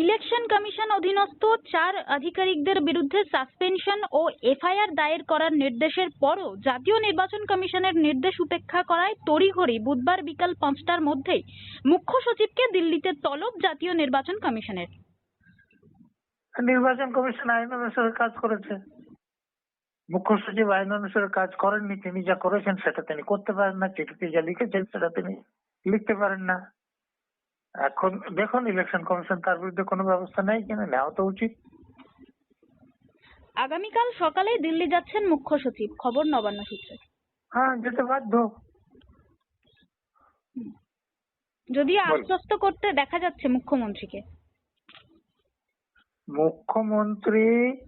Election commission অধীনস্থ চার আধিকারিকদের বিরুদ্ধে সাসপেনশন ও এফআইআর দায়ের করার নির্দেশের পরও জাতীয় নির্বাচন কমিশনের নির্দেশ উপেক্ষা করায় তড়িঘড়ি বুধবার বিকাল পাঁচটার মধ্যেই মুখ্য সচিবকে দিল্লিতে তলব জাতীয় নির্বাচন কমিশনের। নির্বাচন কমিশন আইন অনুসারে কাজ করেছে। মুখ্য সচিব আইন অনুসারে কাজ করেননি, তিনি যা করেছেন সেটা তিনি করতে পারেন না, চিঠিতে যা লিখেছেন সেটা তিনি লিখতে পারেন না। এখন দেখুন ইলেকশন কমিশন তার বিরুদ্ধে কোনো ব্যবস্থা নেই কিনা নেওয়া তো উচিত। আগামীকাল সকালে দিল্লি যাচ্ছেন মুখ্য সচিব খবর নবান্ন সূত্রে। হ্যাঁ যেতে বাধ্য। বল। আশ্বস্ত করতে দেখা যাচ্ছে মুখ্যমন্ত্রীকে। মুখ্যমন্ত্রী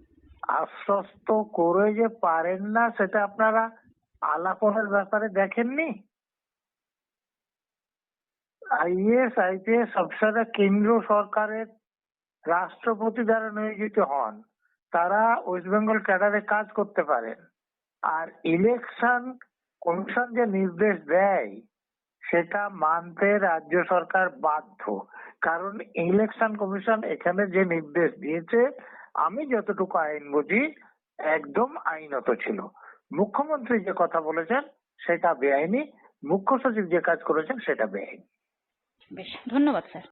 আশ্বস্ত করে যে পারেন না সেটা আপনারা আলাপনের ব্যাপারে দেখেননি? আইএস আইপিএস অফিসাররা কেন্দ্র সরকারের রাষ্ট্রপতি দ্বারা নিয়োজিত হন। তারা ওয়েস্ট বেঙ্গল ক্যাডারে কাজ করতে পারেন। আর ইলেকশন কমিশন যে নির্দেশ দেয়, সেটা মানতে রাজ্য সরকার বাধ্য। কারণ ইলেকশন কমিশন এখানে যে নির্দেশ দিয়েছে, আমি যতটুকু আইন বুঝি, একদম আইনত ছিল। মুখ্যমন্ত্রী যে কথা বলেছেন, সেটা বেআইনি। মুখ্য সচিব যে কাজ করেছেন, সেটা বেআইনি। বেশ ধন্যবাদ স্যার।